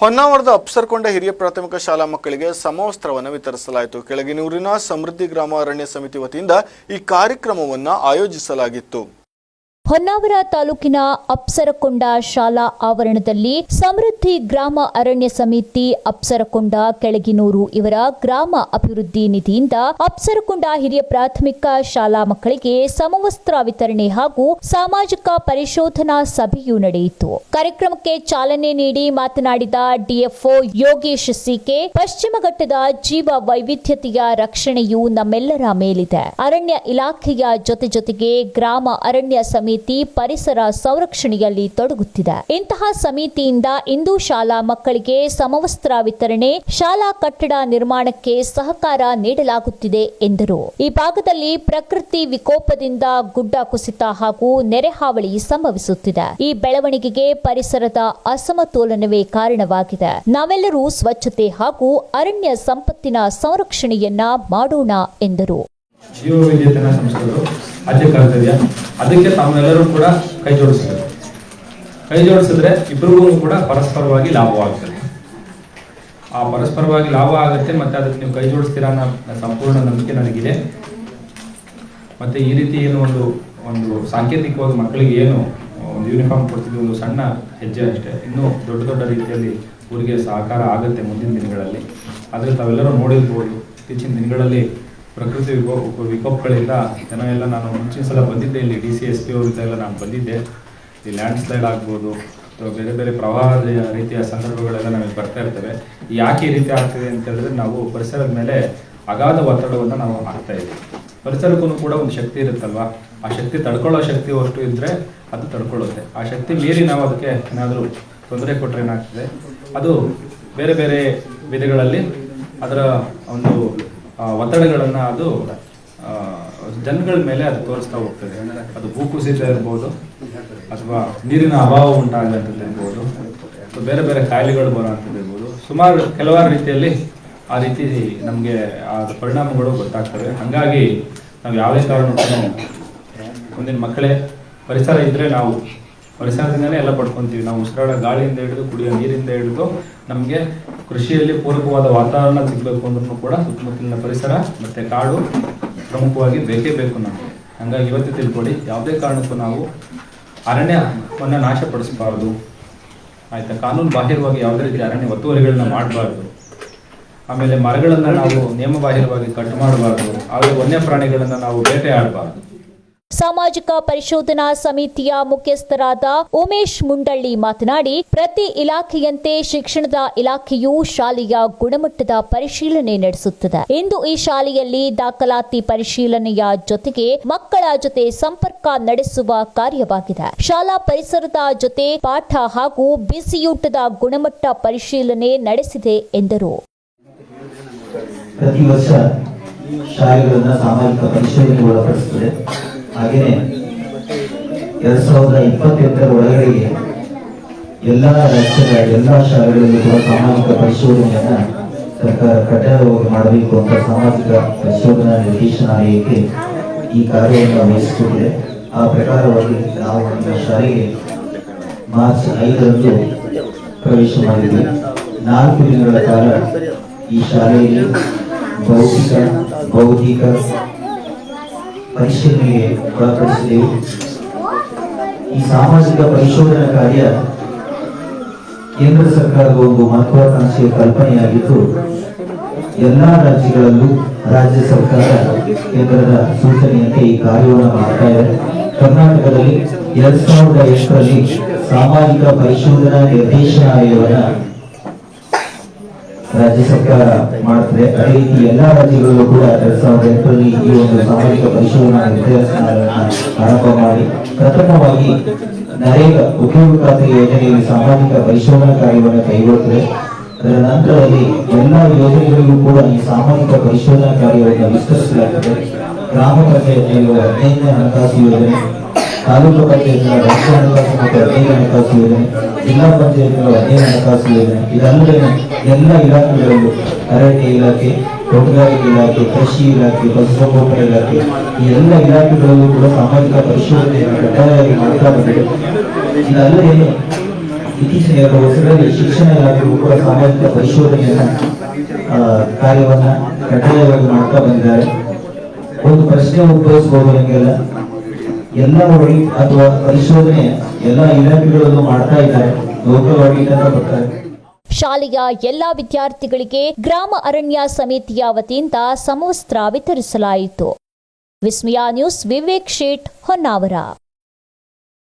ಹೊನ್ನಾವರದ ಅಪ್ಸರ್ಕೊಂಡ ಹಿರಿಯ ಪ್ರಾಥಮಿಕ ಶಾಲಾ ಮಕ್ಕಳಿಗೆ ಸಮವಸ್ತ್ರವನ್ನು ವಿತರಿಸಲಾಯಿತು. ಕೆಳಗಿನೂರಿನ ಸಮೃದ್ಧಿ ಗ್ರಾಮ ಅರಣ್ಯ ಸಮಿತಿ ವತಿಯಿಂದ ಈ ಕಾರ್ಯಕ್ರಮವನ್ನು ಆಯೋಜಿಸಲಾಗಿತ್ತು. ಹೊನ್ನಾವರ ತಾಲೂಕಿನ ಅಪ್ಸರಕೊಂಡ ಶಾಲಾ ಆವರಣದಲ್ಲಿ ಸಮೃದ್ಧಿ ಗ್ರಾಮ ಅರಣ್ಯ ಸಮಿತಿ ಅಪ್ಸರಕೊಂಡ ಕೆಳಗಿನೂರು ಇವರ ಗ್ರಾಮ ಅಭಿವೃದ್ಧಿ ನಿಧಿಯಿಂದ ಅಪ್ಸರಕೊಂಡ ಹಿರಿಯ ಪ್ರಾಥಮಿಕ ಶಾಲಾ ಮಕ್ಕಳಿಗೆ ಸಮವಸ್ತ್ರ ವಿತರಣೆ ಹಾಗೂ ಸಾಮಾಜಿಕ ಪರಿಶೋಧನಾ ಸಭೆಯು ನಡೆಯಿತು. ಕಾರ್ಯಕ್ರಮಕ್ಕೆ ಚಾಲನೆ ನೀಡಿ ಮಾತನಾಡಿದ ಡಿಎಫ್ಒ ಯೋಗೇಶ್ ಸಿಕೆ, ಪಶ್ಚಿಮ ಘಟ್ಟದ ಜೀವ ವೈವಿಧ್ಯತೆಯ ರಕ್ಷಣೆಯು ನಮ್ಮೆಲ್ಲರ ಮೇಲಿದೆ. ಅರಣ್ಯ ಇಲಾಖೆಯ ಜೊತೆ ಜೊತೆಗೆ ಗ್ರಾಮ ಅರಣ್ಯ ಸಮಿತಿ ಪರಿಸರ ಸಂರಕ್ಷಣೆಯಲ್ಲಿ ತೊಡಗುತ್ತಿದೆ. ಇಂತಹ ಸಮಿತಿಯಿಂದ ಇಂದು ಶಾಲಾ ಮಕ್ಕಳಿಗೆ ಸಮವಸ್ತ್ರ ವಿತರಣೆ, ಶಾಲಾ ಕಟ್ಟಡ ನಿರ್ಮಾಣಕ್ಕೆ ಸಹಕಾರ ನೀಡಲಾಗುತ್ತಿದೆ ಎಂದರು. ಈ ಭಾಗದಲ್ಲಿ ಪ್ರಕೃತಿ ವಿಕೋಪದಿಂದ ಗುಡ್ಡ ಕುಸಿತ ಹಾಗೂ ನೆರೆಹಾವಳಿ ಸಂಭವಿಸುತ್ತಿದೆ. ಈ ಬೆಳವಣಿಗೆಗೆ ಪರಿಸರದ ಅಸಮತೋಲನವೇ ಕಾರಣವಾಗಿದೆ. ನಾವೆಲ್ಲರೂ ಸ್ವಚ್ಛತೆ ಹಾಗೂ ಅರಣ್ಯ ಸಂಪತ್ತಿನ ಸಂರಕ್ಷಣೆಯನ್ನ ಮಾಡೋಣ ಎಂದರು. ಆದ್ಯ ಕರ್ತವ್ಯ ಅದಕ್ಕೆ ತಾವೆಲ್ಲರೂ ಕೂಡ ಕೈ ಜೋಡಿಸಬೇಕು ಕೈ ಜೋಡಿಸಿದ್ರೆ ಇಬ್ಬರಿಗೂ ಕೂಡ ಪರಸ್ಪರವಾಗಿ ಲಾಭವಾಗ್ತದೆ. ಆ ಪರಸ್ಪರವಾಗಿ ಲಾಭ ಆಗುತ್ತೆ, ಮತ್ತೆ ಅದಕ್ಕೆ ನೀವು ಕೈ ಜೋಡಿಸ್ತೀರಾ ಅನ್ನೋ ಸಂಪೂರ್ಣ ನಂಬಿಕೆ ನನಗಿದೆ. ಮತ್ತೆ ಈ ರೀತಿ ಏನು ಒಂದು ಒಂದು ಸಾಂಕೇತಿಕವಾಗಿ ಮಕ್ಕಳಿಗೆ ಏನು, ಒಂದು ಯೂನಿಫಾರ್ಮ್ ಕೊಡ್ತಿದ್ವಿ, ಒಂದು ಸಣ್ಣ ಹೆಜ್ಜೆ ಅಷ್ಟೇ. ಇನ್ನೂ ದೊಡ್ಡ ದೊಡ್ಡ ರೀತಿಯಲ್ಲಿ ಊರಿಗೆ ಸಹಕಾರ ಆಗುತ್ತೆ ಮುಂದಿನ ದಿನಗಳಲ್ಲಿ. ಆದರೆ ತಾವೆಲ್ಲರೂ ನೋಡಿರ್ಬೋದು, ಇತ್ತೀಚಿನ ದಿನಗಳಲ್ಲಿ ಪ್ರಕೃತಿ ವಿಕೋ ವಿಕೋಪಗಳಿಂದ ಜನ ಎಲ್ಲ ನಾನು ಮುಂಚಿನ ಸಲ ಬಂದಿದ್ದೆ ಇಲ್ಲಿ ಡಿ ಸಿ ಎಸ್ ಪಿ ಅವರಿಂದ ಎಲ್ಲ ನಾನು ಬಂದಿದ್ದೆ. ಈ ಲ್ಯಾಂಡ್ ಸ್ಲೈಡ್ ಆಗ್ಬೋದು, ಅಥವಾ ಬೇರೆ ಬೇರೆ ಪ್ರವಾಹದ ರೀತಿಯ ಸಂದರ್ಭಗಳೆಲ್ಲ ನಮಗೆ ಬರ್ತಾ ಇರ್ತವೆ. ಯಾಕೆ ಈ ರೀತಿ ಆಗ್ತಿದೆ ಅಂತ ಹೇಳಿದ್ರೆ ನಾವು ಪರಿಸರದ ಮೇಲೆ ಅಗಾಧ ಒತ್ತಡವನ್ನು ನಾವು ಹಾಕ್ತಾ ಇದ್ದೀವಿ. ಪರಿಸರಕ್ಕೂ ಕೂಡ ಒಂದು ಶಕ್ತಿ ಇರುತ್ತಲ್ವಾ? ಆ ಶಕ್ತಿ ತಡ್ಕೊಳ್ಳೋ ಶಕ್ತಿ ಅಷ್ಟು ಇದ್ದರೆ ಅದು ತಡ್ಕೊಳ್ಳುತ್ತೆ. ಆ ಶಕ್ತಿ ಮೀರಿ ನಾವು ಅದಕ್ಕೆ ಏನಾದರೂ ತೊಂದರೆ ಕೊಟ್ಟರೆ ಏನಾಗ್ತದೆ? ಅದು ಬೇರೆ ಬೇರೆ ವಿಧಗಳಲ್ಲಿ ಅದರ ಒಂದು ಒತ್ತಡಗಳನ್ನು ಅದು ಜನಗಳ ಮೇಲೆ ಅದು ತೋರಿಸ್ತಾ ಹೋಗ್ತದೆ. ಅದು ಭೂಕುಸಿತ ಇರ್ಬೋದು, ಅಥವಾ ನೀರಿನ ಅಭಾವ ಉಂಟಾಗಂಥದ್ದು ಇರ್ಬೋದು, ಅಥವಾ ಬೇರೆ ಬೇರೆ ಕಾಯಿಲೆಗಳು ಬರೋಂಥದ್ದು ಇರ್ಬೋದು. ಸುಮಾರು ಕೆಲವಾರು ರೀತಿಯಲ್ಲಿ ಆ ರೀತಿ ನಮಗೆ ಆ ಪರಿಣಾಮಗಳು ಗೊತ್ತಾಗ್ತವೆ. ಹಾಗಾಗಿ ನಾವು ಯಾವುದೇ ಕಾರಣಕ್ಕೂ ಮುಂದಿನ ಮಕ್ಕಳೇ, ಪರಿಸರ ಇದ್ರೆ ನಾವು ಪರಿಸರದಿಂದನೇ ಎಲ್ಲ ಪಡ್ಕೊಂತೀವಿ. ನಾವು ಉಸಿರಾಡ ಗಾಳಿಯಿಂದ ಹಿಡಿದು ಕುಡಿಯೋ ನೀರಿಂದ ಹಿಡಿದು ನಮಗೆ ಕೃಷಿಯಲ್ಲಿ ಪೂರಕವಾದ ವಾತಾವರಣ ಸಿಗಬೇಕು ಅಂದ್ರೂ ಕೂಡ ಸುತ್ತಮುತ್ತಲಿನ ಪರಿಸರ ಮತ್ತು ಕಾಡು ಪ್ರಮುಖವಾಗಿ ಬೇಕೇ ಬೇಕು ನಮಗೆ. ಹಂಗಾಗಿ ಇವತ್ತು ತಿಳ್ಕೊಡಿ, ಯಾವುದೇ ಕಾರಣಕ್ಕೂ ನಾವು ಅರಣ್ಯವನ್ನು ನಾಶಪಡಿಸಬಾರ್ದು. ಆಯಿತಾ? ಕಾನೂನು ಬಾಹಿರವಾಗಿ ಯಾವುದೇ ರೀತಿ ಅರಣ್ಯ ಒತ್ತುವರಿಗಳನ್ನ ಮಾಡಬಾರ್ದು. ಆಮೇಲೆ ಮರಗಳನ್ನು ನಾವು ನಿಯಮಬಾಹಿರವಾಗಿ ಕಟ್ ಮಾಡಬಾರ್ದು. ಆದರೆ ವನ್ಯ ಪ್ರಾಣಿಗಳನ್ನು ನಾವು ಬೇಟೆ ಆಡಬಾರ್ದು. ಸಾಮಾಜಿಕ ಪರಿಶೋಧನಾ ಸಮಿತಿಯ ಮುಖ್ಯಸ್ಥರಾದ ಉಮೇಶ್ ಮುಂಡಳ್ಳಿ ಮಾತನಾಡಿ, ಪ್ರತಿ ಇಲಾಖೆಯಂತೆ ಶಿಕ್ಷಣದ ಇಲಾಖೆಯು ಶಾಲೆಯ ಗುಣಮಟ್ಟದ ಪರಿಶೀಲನೆ ನಡೆಸುತ್ತದೆ. ಇಂದು ಈ ಶಾಲೆಯಲ್ಲಿ ದಾಖಲಾತಿ ಪರಿಶೀಲನೆಯ ಜೊತೆಗೆ ಮಕ್ಕಳ ಜೊತೆ ಸಂಪರ್ಕ ನಡೆಸುವ ಕಾರ್ಯವಾಗಿದೆ. ಶಾಲಾ ಪರಿಸರದ ಜೊತೆ ಪಾಠ ಹಾಗೂ ಬಿಸಿಯೂಟದ ಗುಣಮಟ್ಟ ಪರಿಶೀಲನೆ ನಡೆಸಿದೆ ಎಂದರು. ಪ್ರತಿ ವರ್ಷ ಶಾಲೆಗಳನ್ನ ಸಾಮಾಜಿಕ ಪರಿಶೀಲನೆಗೆ ಒಳಪಡಿಸುತ್ತದೆ. ಹಾಗೆಯೇ ಎರಡ್ ಸಾವಿರದ ಇಪ್ಪತ್ತೆಂಟರ ಒಳಗಡೆಗೆ ಎಲ್ಲ ರಾಜ್ಯದ ಎಲ್ಲ ಶಾಲೆಗಳಲ್ಲಿ ಕೂಡ ಸಾಮಾಜಿಕ ಪರಿಶೋಧನೆಯನ್ನ ಸರ್ಕಾರ ಕಡ್ಡಾಯವಾಗಿ ಮಾಡಬೇಕು ಅಂತ ಸಾಮಾಜಿಕ ಪರಿಶೋಧನಾ ನಿರ್ದೇಶನಾಲಯಕ್ಕೆ ಈ ಕಾರ್ಯವನ್ನು ವಹಿಸಿಕೊಂಡಿದೆ ಆ ಪ್ರಕಾರವಾಗಿ ನಾವು ನಮ್ಮ ಶಾಲೆಗೆ ಮಾರ್ಚ್ ಐದರಂದು ಪ್ರವೇಶ ಮಾಡಿದ್ವಿ. ನಾಲ್ಕು ದಿನಗಳ ಕಾಲ ಈ ಶಾಲೆಯಲ್ಲಿ ಭೌತಿಕ, ಬೌದ್ಧಿಕ ಪರಿಶೀಲನೆಗೆ ಒಳಪಡಿಸಿದೆವು ಈ ಸಾಮಾಜಿಕ ಪರಿಶೋಧನಾ ಕಾರ್ಯ ಕೇಂದ್ರ ಸರ್ಕಾರದ ಒಂದು ಮಹತ್ವಾಕಾಂಕ್ಷೆಯ ಕಲ್ಪನೆಯಾಗಿದ್ದು, ಎಲ್ಲಾ ರಾಜ್ಯಗಳಲ್ಲೂ ರಾಜ್ಯ ಸರ್ಕಾರ ಕೇಂದ್ರದ ಸೂಚನೆಯಂತೆ ಈ ಕಾರ್ಯವನ್ನು ಮಾಡ್ತಾ ಇದೆ. ಕರ್ನಾಟಕದಲ್ಲಿ ಎರಡ್ ಸಾವಿರದ ಎಂಟರಲ್ಲಿ ಸಾಮಾಜಿಕ ಪರಿಶೋಧನಾ ನಿರ್ದೇಶನಾಲಯವನ್ನ ರಾಜ್ಯ ಸರ್ಕಾರ ಮಾಡುತ್ತದೆ ಅದೇ ರೀತಿ ಎಲ್ಲಾ ರಾಜ್ಯಗಳಲ್ಲೂ ಕೂಡ ಎರಡ್ ಸಾವಿರದ ಎಂಟರಲ್ಲಿ ಈ ಒಂದು ಸಾಮಾಜಿಕ ಪರಿಶೋಧನಾ ನಿರ್ದೇಶನಗಳನ್ನು ಆರಂಭ ಮಾಡಿ, ಪ್ರಥಮವಾಗಿ ನರೇಗ ಉದ್ಯೋಗ ಖಾತೆ ಯೋಜನೆಯಲ್ಲಿ ಸಾಮಾಜಿಕ ಪರಿಶೋಧನಾ ಕಾರ್ಯವನ್ನು ಕೈಗೊಳ್ಳುತ್ತದೆ. ಅದರ ನಂತರದಲ್ಲಿ ಎಲ್ಲಾ ಯೋಜನೆಗಳಿಗೂ ಕೂಡ ಈ ಸಾಮಾಜಿಕ ಪರಿಶೋಧನಾ ಕಾರ್ಯವನ್ನು ವಿಸ್ತರಿಸಲಾಗುತ್ತದೆ. ಗ್ರಾಮ ಪಂಚಾಯತ್ನಲ್ಲಿರುವ ಹದಿನೈದನೇ ಹಣಕಾಸು ಯೋಜನೆ ತಾಲೂಕು ಪಂಚಾಯತ್ನ ರಾಜ್ಯ ಹಣಕಾಸು ಮತ್ತು ಅಧ್ಯಯನ ಹಣಕಾಸು ಯೋಜನೆ, ಜಿಲ್ಲಾ ಪಂಚಾಯತ್ನ ಅಧ್ಯಯನ ಹಣಕಾಸು ಯೋಜನೆ ಇದಲ್ಲದೆ ಎಲ್ಲ ಇಲಾಖೆಗಳಲ್ಲೂ ಅರಣ್ಯ ಇಲಾಖೆ, ತೋಟಗಾರಿಕೆ ಇಲಾಖೆ, ಕೃಷಿ ಇಲಾಖೆ, ಪಶುಸಂಗೋಪನಾ ಇಲಾಖೆ, ಈ ಎಲ್ಲ ಇಲಾಖೆಗಳಲ್ಲೂ ಕೂಡ ಸಾಮಾಜಿಕ ಪರಿಶೋಧನೆಯನ್ನು ಕಡ್ಡಾಯವಾಗಿ ಮಾಡ್ತಾ ಬಂದಿದೆ. ಇದಲ್ಲದೆ ಇತ್ತೀಚಿನ ಎರಡು ವರ್ಷಗಳಲ್ಲಿ ಶಿಕ್ಷಣ ಇಲಾಖೆಗೂ ಕೂಡ ಸಾಮಾಜಿಕ ಪರಿಶೋಧನೆಯನ್ನ ಕಾರ್ಯವನ್ನ ಕಡ್ಡಾಯವಾಗಿ ಮಾಡ್ತಾ ಬಂದಿದ್ದಾರೆ. ಒಂದು ಪ್ರಶ್ನೆ ಉದ್ಭವಿಸಬಹುದು ನಿಮಗೆಲ್ಲ ಎಲ್ಲ ಆಡಿಟ್ ಅಥವಾ ಪರಿಶೋಧನೆ ಎಲ್ಲ ಇಲಾಖೆಗಳಲ್ಲೂ ಮಾಡ್ತಾ ಇದ್ದಾರೆ. ಲೋಕಲ್ ಆಡಿಟ್ ಬರ್ತಾರೆ ಶಾಲೆಯ ಎಲ್ಲಾ ವಿದ್ಯಾರ್ಥಿಗಳಿಗೆ ಗ್ರಾಮ ಅರಣ್ಯ ಸಮಿತಿಯ ವತಿಯಿಂದ ಸಮವಸ್ತ್ರ ವಿತರಿಸಲಾಯಿತು. ವಿಸ್ಮಯ ನ್ಯೂಸ್ ವಿವೇಕ್ ಶೇಟ್ ಹೊನ್ನಾವರ.